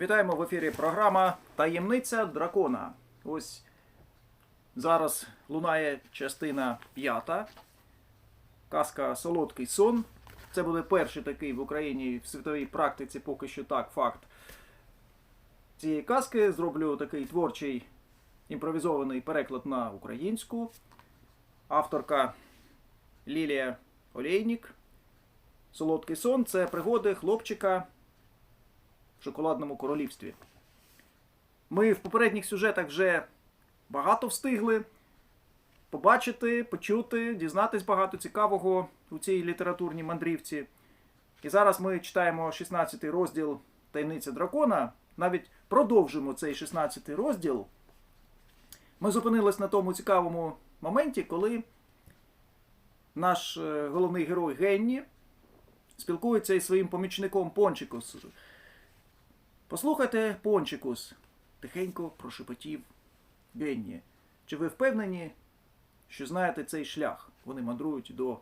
Вітаємо в ефірі програма Таємниця дракона. Ось зараз лунає частина п'ята. Казка Солодкий сон. Це буде перший такий в Україні в світовій практиці, поки що так, факт. Цієї казки зроблю такий творчий імпровізований переклад на українську. Авторка Лілія Олейнік. Солодкий сон це пригоди хлопчика шоколадному королівстві. Ми в попередніх сюжетах вже багато встигли побачити, почути, дізнатись багато цікавого у цій літературній мандрівці. І зараз ми читаємо 16 розділ Таємниця дракона. Навіть продовжимо цей 16-й розділ. Ми зупинились на тому цікавому моменті, коли наш е, головний герой Генні спілкується із своїм помічником Пончикус. Послухайте, Пончикус, тихенько прошепотів Генні. Чи ви впевнені, що знаєте цей шлях? Вони мандрують до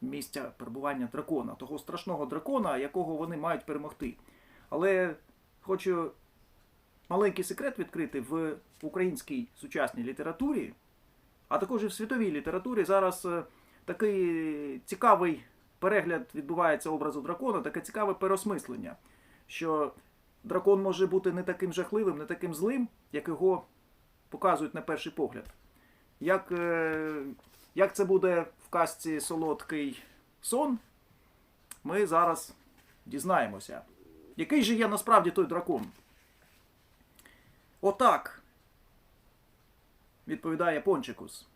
місця перебування дракона, того страшного дракона, якого вони мають перемогти. Але хочу маленький секрет відкрити в українській сучасній літературі, а також і в світовій літературі зараз е, такий цікавий перегляд відбувається образу дракона, таке цікаве переосмислення, що дракон може бути не таким жахливим, не таким злим, як його показують на перший погляд. Як, е, як це буде в казці Солодкий сон, ми зараз дізнаємося. Який же є насправді той дракон? Отак, відповідає Пончикус.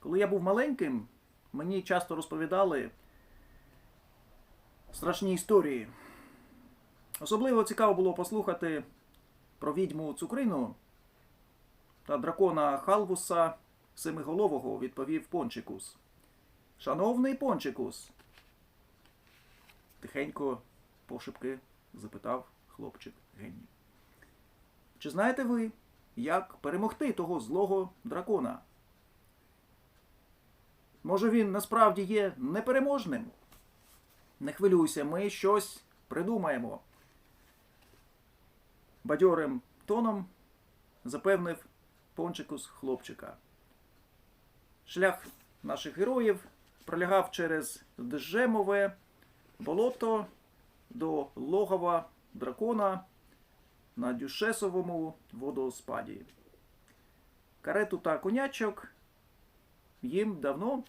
Коли я був маленьким, мені часто розповідали страшні історії. Особливо цікаво було послухати про відьму Цукрину та дракона Халвуса Семиголового, відповів Пончикус. Шановний Пончикус, тихенько пошепки запитав хлопчик Генні. Чи знаєте ви, як перемогти того злого дракона? Може він насправді є непереможним? Не хвилюйся, ми щось придумаємо. Бадьорим тоном запевнив Пончикус хлопчика. Шлях наших героїв пролягав через Дежемове болото до логова дракона на Дюшесовому водоспаді. Карету та конячок їм давно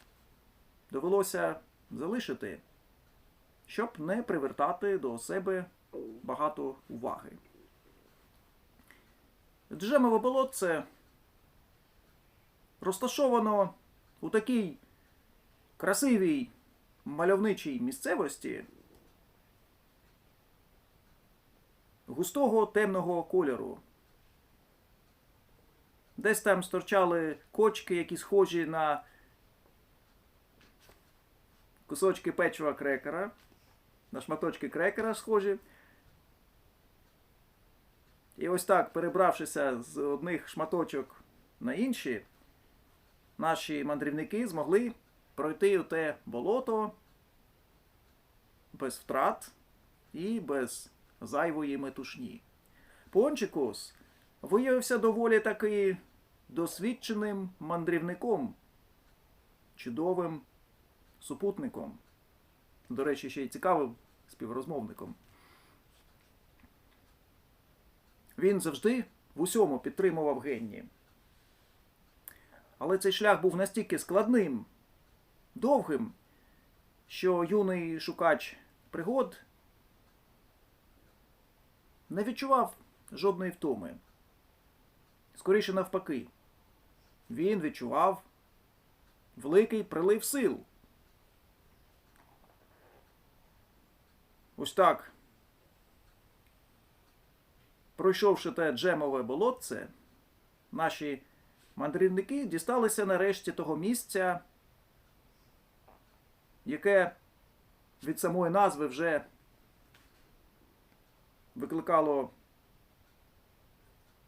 довелося залишити, щоб не привертати до себе багато уваги. Джемове болотце розташовано у такій красивій мальовничій місцевості густого темного кольору. Десь там сторчали кочки, які схожі на кусочки печива крекера, на шматочки крекера схожі. І ось так, перебравшися з одних шматочок на інші, наші мандрівники змогли пройти те болото без втрат і без зайвої метушні. Пончикус виявився доволі таки досвідченим мандрівником, чудовим супутником. До речі, ще й цікавим співрозмовником. Він завжди в усьому підтримував Генні. Але цей шлях був настільки складним, довгим, що юний шукач пригод не відчував жодної втоми. Скоріше навпаки, він відчував великий прилив сил. Ось так. Пройшовши те джемове болотце, наші мандрівники дісталися нарешті того місця, яке від самої назви вже викликало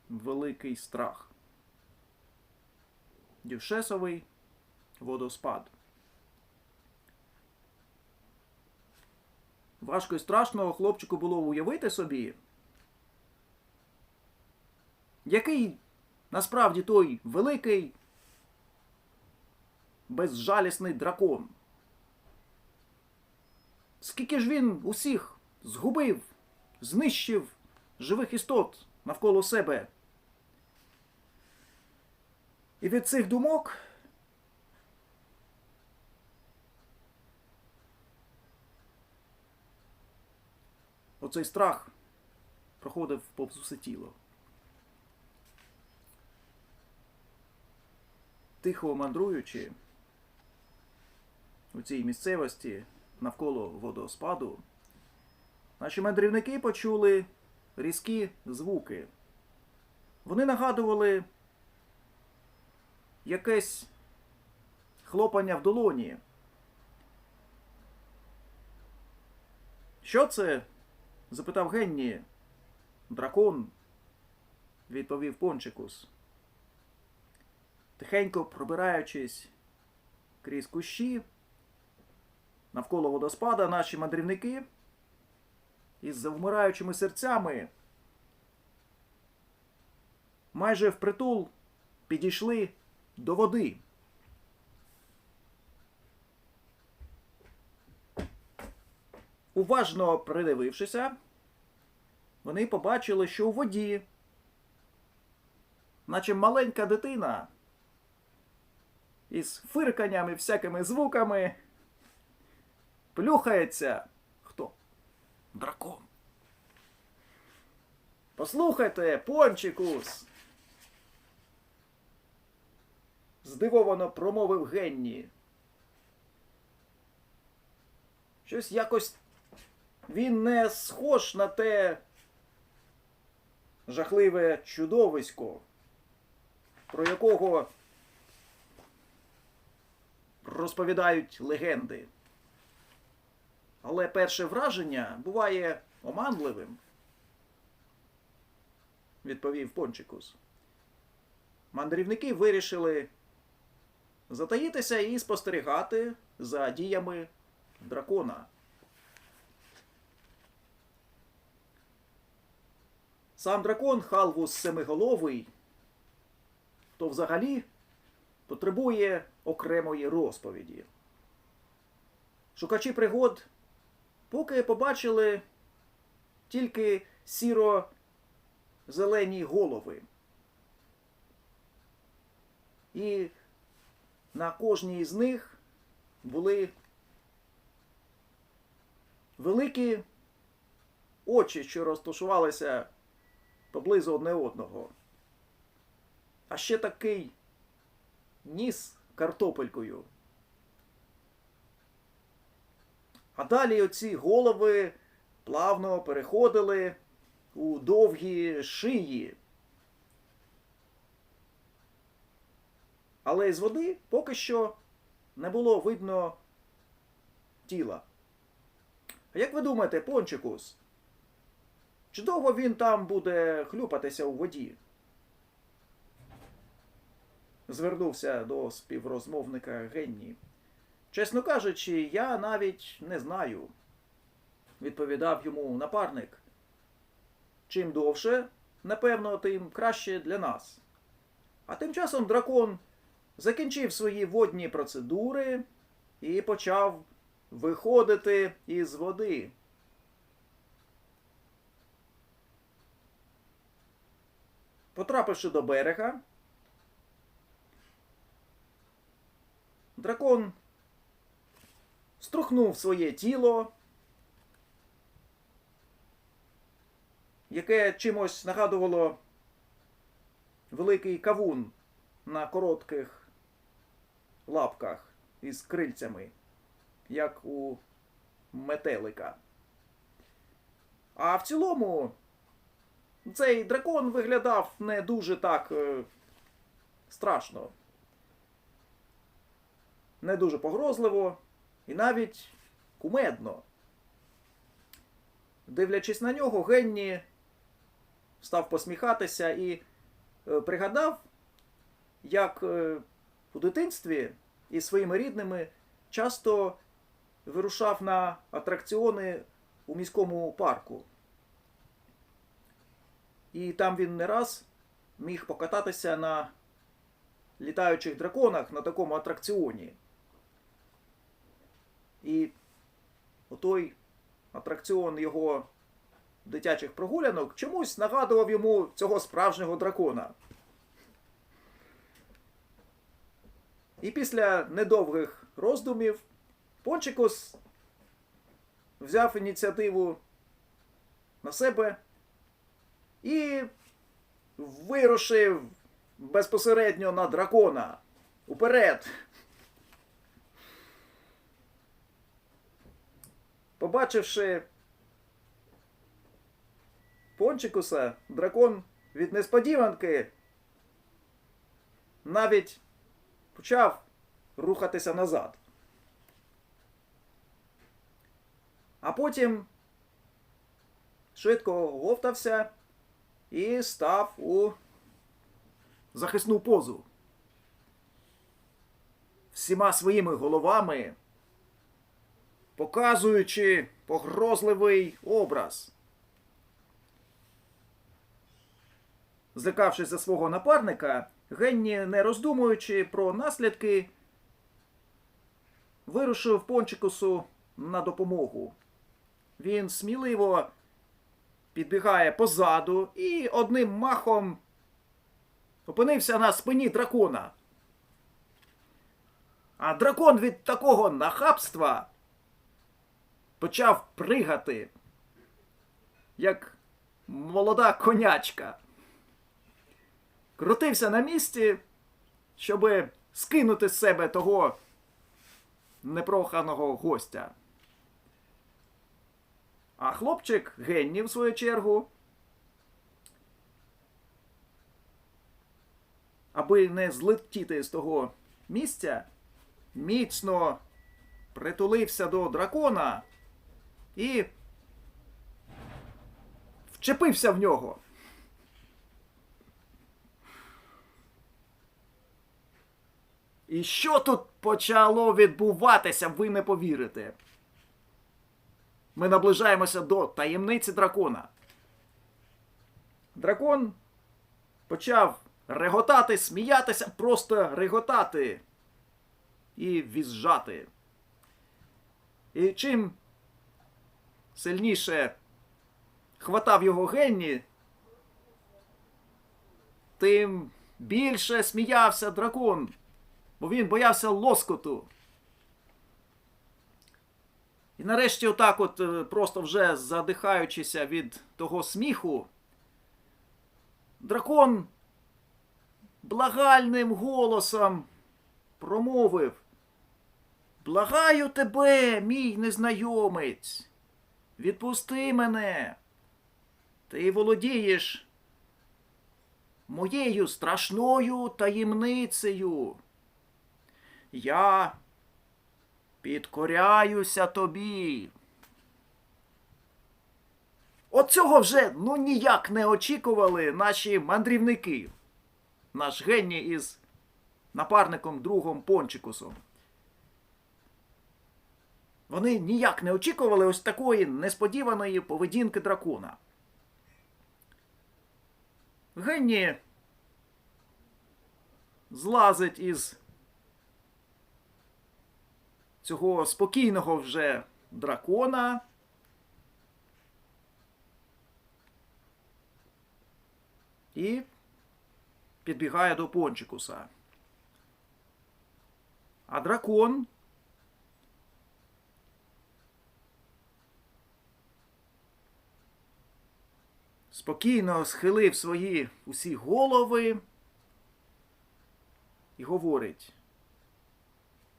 великий страх. Дівшесовий водоспад. Важко і страшно хлопчику було уявити собі, який насправді той великий, безжалісний дракон? Скільки ж він усіх згубив, знищив живих істот навколо себе? І від цих думок оцей страх проходив повз усе тіло. Тихо мандруючи у цій місцевості навколо водоспаду, наші мандрівники почули різкі звуки. Вони нагадували якесь хлопання в долоні. Що це? запитав Генні. Дракон, відповів Пончикус. Тихенько пробираючись крізь кущі, навколо водоспада наші мандрівники із завмираючими серцями майже впритул підійшли до води. Уважно придивившися, вони побачили, що у воді, наче маленька дитина, із фирканнями і всякими звуками, плюхається хто? Дракон. Послухайте, пончикус. Здивовано промовив Генні. Щось якось він не схож на те жахливе чудовисько, про якого розповідають легенди. Але перше враження буває оманливим, відповів Пончикус. Мандрівники вирішили затаїтися і спостерігати за діями дракона. Сам дракон Халвус Семиголовий, то взагалі потребує окремої розповіді. Шукачі пригод поки побачили тільки сіро-зелені голови. І на кожній з них були великі очі, що розташувалися поблизу одне одного. А ще такий ніс картопелькою. А далі оці голови плавно переходили у довгі шиї. Але з води поки що не було видно тіла. А як ви думаєте, Пончикус? Чи довго він там буде хлюпатися у воді? Звернувся до співрозмовника Генні. Чесно кажучи, я навіть не знаю, відповідав йому напарник. Чим довше, напевно, тим краще для нас. А тим часом дракон закінчив свої водні процедури і почав виходити із води. Потрапивши до берега, дракон струхнув своє тіло, яке чимось нагадувало великий кавун на коротких лапках із крильцями, як у метелика. А в цілому цей дракон виглядав не дуже так е, страшно, не дуже погрозливо і навіть кумедно. Дивлячись на нього, Генні став посміхатися і е, пригадав, як е, у дитинстві із своїми рідними часто вирушав на атракціони у міському парку. І там він не раз міг покататися на літаючих драконах на такому атракціоні. І отой атракціон його дитячих прогулянок чомусь нагадував йому цього справжнього дракона. І після недовгих роздумів Пончикус взяв ініціативу на себе і вирушив безпосередньо на дракона. Уперед. Побачивши Пончикуса, дракон від несподіванки навіть почав рухатися назад. А потім швидко говтався і став у захисну позу. Всіма своїми головами, показуючи погрозливий образ. Злякавшись за свого напарника, Генні, не роздумуючи про наслідки, вирушив Пончикусу на допомогу. Він сміливо підбігає позаду і одним махом опинився на спині дракона. А дракон від такого нахабства почав пригати, як молода конячка. Крутився на місці, щоби скинути з себе того непроханого гостя. А хлопчик Генні, в свою чергу, аби не злетіти з того місця, міцно притулився до дракона і вчепився в нього. І що тут почало відбуватися, ви не повірите. Ми наближаємося до таємниці дракона. Дракон почав реготати, сміятися, просто реготати і візжати. І чим сильніше хватав його Генні, тим більше сміявся дракон, бо він боявся лоскоту. І нарешті, отак, от, е, просто вже задихаючися від того сміху, дракон благальним голосом промовив: Благаю тебе, мій незнайомець, відпусти мене. Ти володієш моєю страшною таємницею. Я підкоряюся тобі. От цього вже ну ніяк не очікували наші мандрівники. Наш геній із напарником другом Пончикусом. Вони ніяк не очікували ось такої несподіваної поведінки дракона. Генні злазить із цього спокійного вже дракона. І підбігає до Пончикуса. А дракон спокійно схилив свої усі голови і говорить.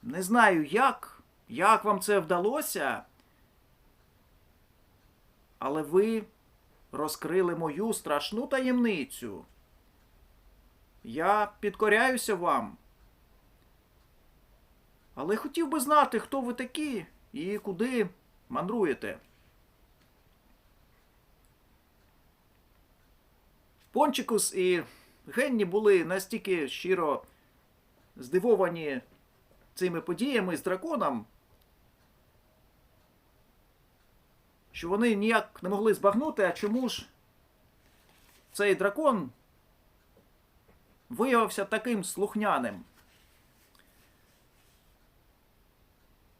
Не знаю як, як вам це вдалося, але ви розкрили мою страшну таємницю. Я підкоряюся вам. Але хотів би знати, хто ви такі і куди мандруєте. Пончикус і Генні були настільки щиро здивовані цими подіями з драконом, що вони ніяк не могли збагнути, а чому ж цей дракон виявився таким слухняним.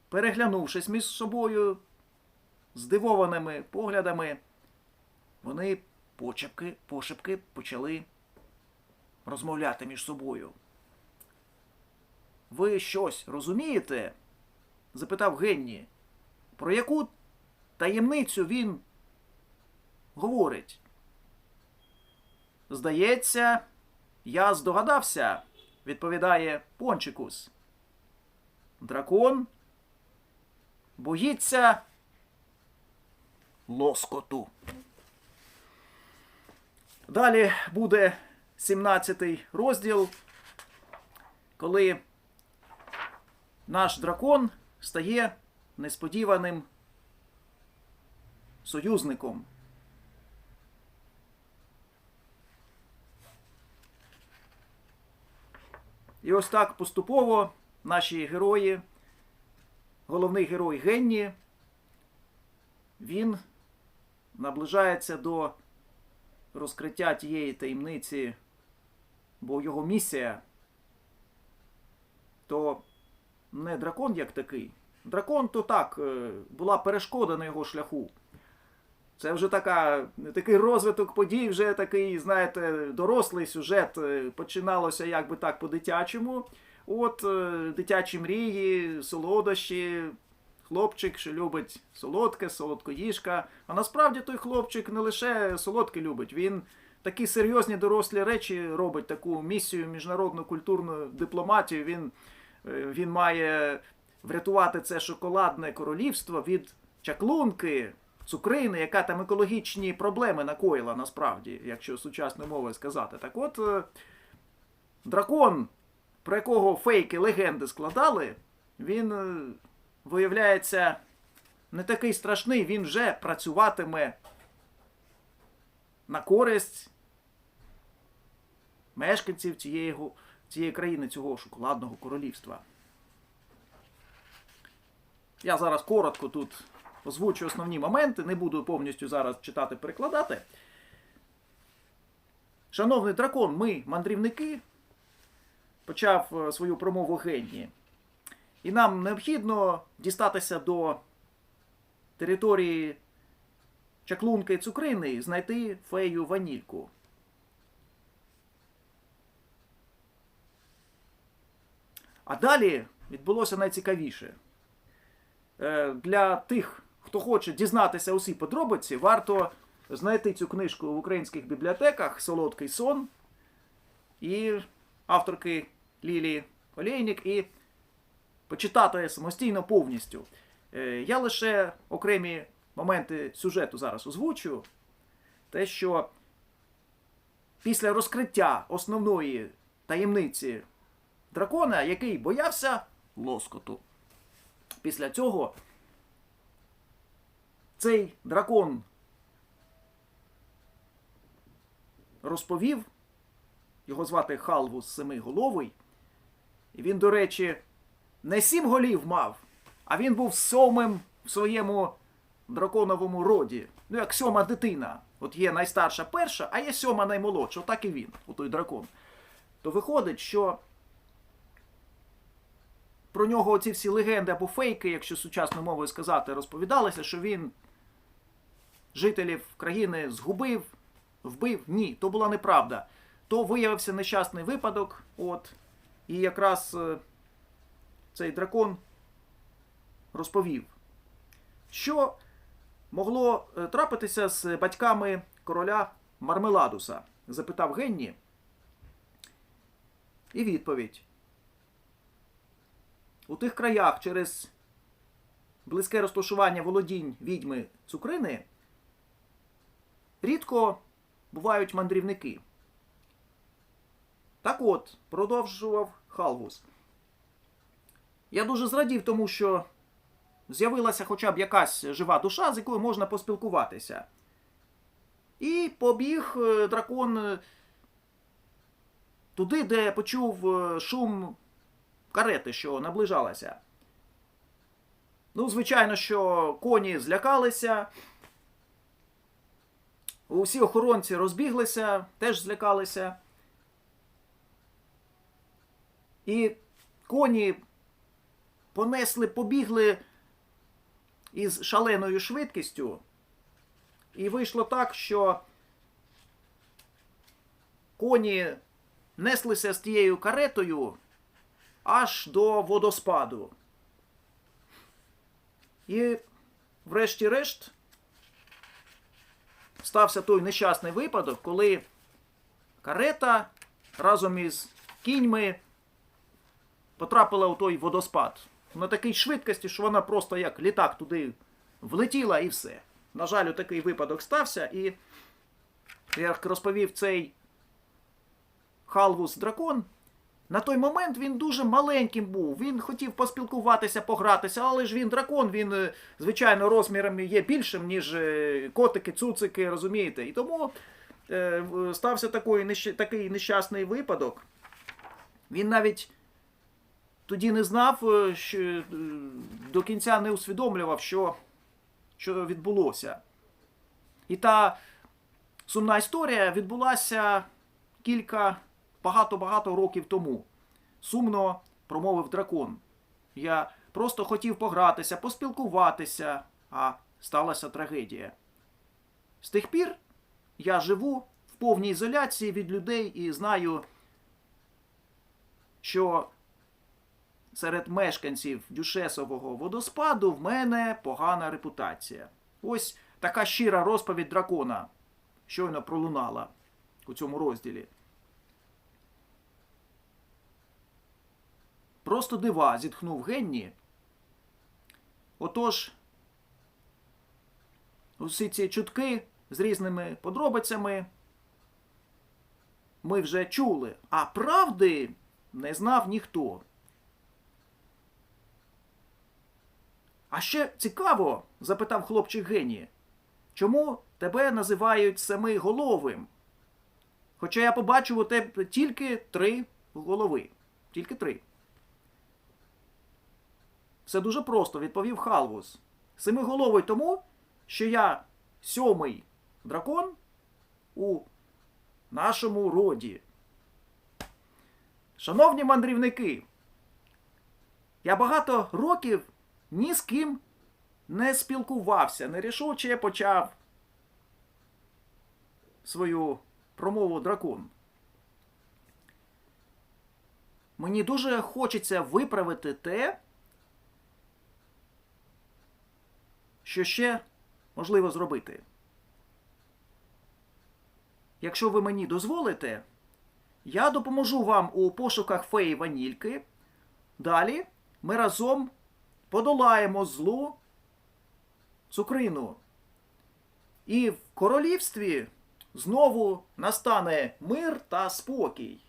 Переглянувшись між собою здивованими поглядами, вони почепки, пошепки почали розмовляти між собою. Ви щось розумієте? запитав Генні. Про яку таємницю він говорить? Здається, я здогадався, відповідає Пончикус. Дракон боїться лоскоту. Далі буде 17 розділ, коли наш дракон стає несподіваним союзником. І ось так поступово наші герої, головний герой Генні, він наближається до розкриття тієї таємниці, бо його місія то не дракон як такий. Дракон то так, е, була перешкода на його шляху. Це вже така, такий розвиток подій, вже такий, знаєте, дорослий сюжет. е, Починалося якби так по-дитячому. От е, дитячі мрії, солодощі, хлопчик, що любить солодке, солодкоїжка. А насправді той хлопчик не лише солодке любить, він такі серйозні дорослі речі робить, таку місію міжнародну культурну дипломатію. Він, е, він має врятувати це шоколадне королівство від чаклунки, цукрини, яка там екологічні проблеми накоїла насправді, якщо сучасною мовою сказати. Так от е, дракон, про якого фейки легенди складали, він е, виявляється не такий страшний, він вже працюватиме на користь мешканців цієї, цієї країни, цього шоколадного королівства. Я зараз коротко тут озвучу основні моменти, не буду повністю зараз читати, перекладати. Шановний дракон, ми, мандрівники, почав е, свою промову Генні. І нам необхідно дістатися до території чаклунки цукрини і знайти фею ванільку. А далі відбулося найцікавіше. Е, Для тих, хто хоче дізнатися усі подробиці, варто знайти цю книжку в українських бібліотеках Солодкий сон і авторки Лілії Олейник і почитати самостійно повністю. Е, Я лише окремі моменти сюжету зараз озвучу. Те, що після розкриття основної таємниці дракона, який боявся лоскоту. Після цього цей дракон розповів, його звати Халвус Семиголовий, і він, до речі, не сім голів мав, а він був сьомим в своєму драконовому роді. Ну, як сьома дитина. От є найстарша перша, а є сьома наймолодша, отак і він, отой дракон. То виходить, що про нього оці всі легенди або фейки, якщо сучасною мовою сказати, розповідалися, що він жителів країни згубив, вбив. Ні, то була неправда. То виявився нещасний випадок. От, і якраз е, цей дракон розповів, що могло е, трапитися з батьками короля Мармеладуса? запитав Генні. І відповідь. У тих краях через близьке розташування володінь відьми цукрини рідко бувають мандрівники. Так от, продовжував Халвус. Я дуже зрадів тому, що з'явилася хоча б якась жива душа, з якою можна поспілкуватися. І побіг е, дракон е, туди, де почув е, шум карети, що наближалася. Ну, звичайно, що коні злякалися. Усі охоронці розбіглися, теж злякалися. І коні понесли, побігли із шаленою швидкістю. І вийшло так, що коні неслися з тією каретою аж до водоспаду. І, врешті-решт, стався той нещасний випадок, коли карета разом із кіньми потрапила у той водоспад. На такій швидкості, що вона просто як літак туди влетіла і все. На жаль, такий випадок стався, і як розповів цей Халвус дракон, на той момент він дуже маленьким був. Він хотів поспілкуватися, погратися, але ж він дракон, він, е, звичайно, розмірами є більшим, ніж е, котики, цуцики, розумієте. І тому е, стався такий нещасний випадок. Він навіть тоді не знав, е, що е, до кінця не усвідомлював, що, що відбулося. І та сумна історія відбулася кілька багато-багато років тому. Сумно промовив дракон. Я просто хотів погратися, поспілкуватися, а сталася трагедія. З тих пір я живу в повній ізоляції від людей і знаю, що серед мешканців Дюшесового водоспаду в мене погана репутація. Ось така щира розповідь дракона щойно пролунала у цьому розділі. Просто дива, зітхнув Генні. Отож, усі ці чутки з різними подробицями ми вже чули, а правди не знав ніхто. А ще цікаво, запитав хлопчик Гені, чому тебе називають семиголовим? Хоча я побачив у тебе тільки три голови. Тільки три. Все дуже просто, відповів Халвус. Семиголовий тому, що я сьомий дракон у нашому роді. Шановні мандрівники, я багато років ні з ким не спілкувався, нерішуче почав свою промову дракон. Мені дуже хочеться виправити те, що ще можливо зробити. Якщо ви мені дозволите, я допоможу вам у пошуках феї ванільки. Далі ми разом подолаємо злу цукрину. І в королівстві знову настане мир та спокій.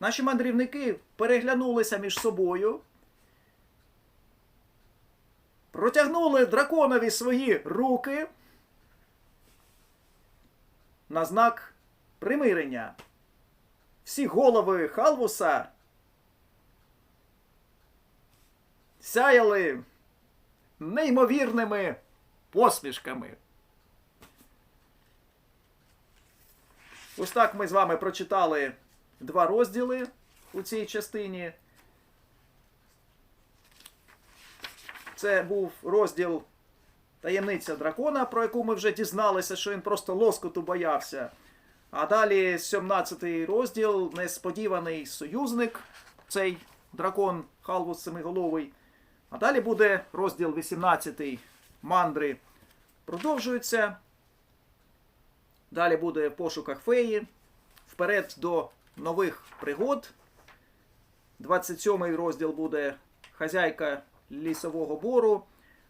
Наші мандрівники переглянулися між собою, протягнули драконові свої руки на знак примирення. Всі голови Халвуса сяяли неймовірними посмішками. Ось так ми з вами прочитали два розділи у цій частині. Це був розділ Таємниця дракона, про яку ми вже дізналися, що він просто лоскоту боявся. А далі 17-й розділ Несподіваний союзник, цей дракон Халвус Семиголовий. А далі буде розділ 18-й Мандри. Продовжується. Далі буде в пошуках феї. Вперед до нових пригод. 27-й розділ буде Хазяйка лісового бору.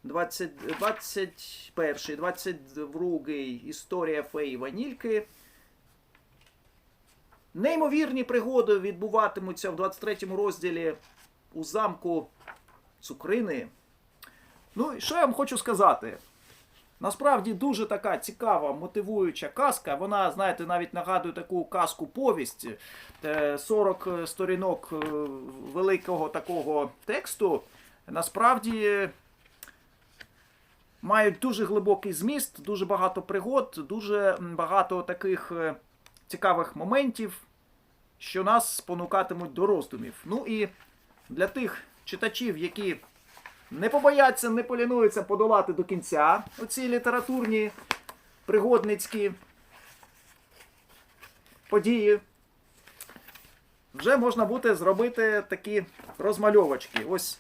20, 21, 22 Історія феї Ванільки. Неймовірні пригоди відбуватимуться в 23 розділі у замку Цукрини. Ну, і що я вам хочу сказати? Насправді дуже така цікава, мотивуюча казка. Вона, знаєте, навіть нагадує таку казку повість. Е, 40 сторінок е, великого такого тексту. Насправді мають дуже глибокий зміст, дуже багато пригод, дуже багато таких е, цікавих моментів, що нас спонукатимуть до роздумів. Ну і для тих читачів, які не побояться, не полінуються подолати до кінця оці літературні пригодницькі події, вже можна буде зробити такі розмальовочки. Ось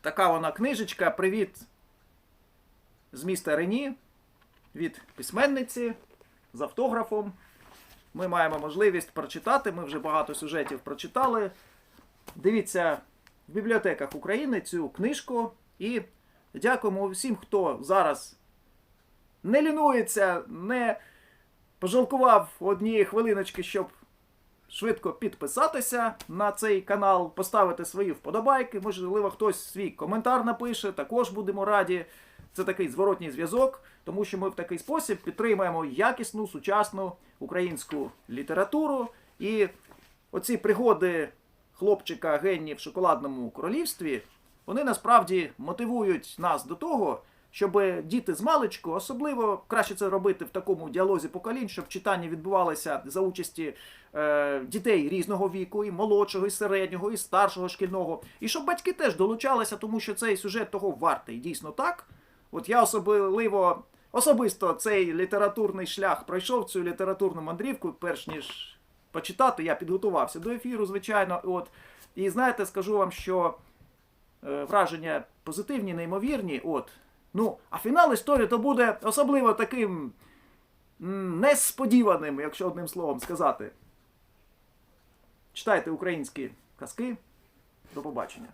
така вона книжечка. Привіт з міста Рені від письменниці з автографом. Ми маємо можливість прочитати. Ми вже багато сюжетів прочитали. Дивіться в бібліотеках України цю книжку. І дякуємо всім, хто зараз не лінується, не пожалкував однієї хвилиночки, щоб швидко підписатися на цей канал, поставити свої вподобайки. Можливо, хтось свій коментар напише, також будемо раді. Це такий зворотній зв'язок, тому що ми в такий спосіб підтримуємо якісну сучасну українську літературу. І оці пригоди хлопчика Генні в шоколадному королівстві, вони насправді мотивують нас до того, щоб діти з маличку, особливо краще це робити в такому діалозі поколінь, щоб читання відбувалося за участі е, дітей різного віку, і молодшого, і середнього, і старшого шкільного. І щоб батьки теж долучалися, тому що цей сюжет того вартий. Дійсно так. От я особливо особисто цей літературний шлях пройшов цю літературну мандрівку, перш ніж почитати, я підготувався до ефіру, звичайно. От. І знаєте, скажу вам, що е, враження позитивні, неймовірні. От. Ну, а фінал історії то буде особливо таким несподіваним, якщо одним словом сказати. Читайте українські казки. До побачення.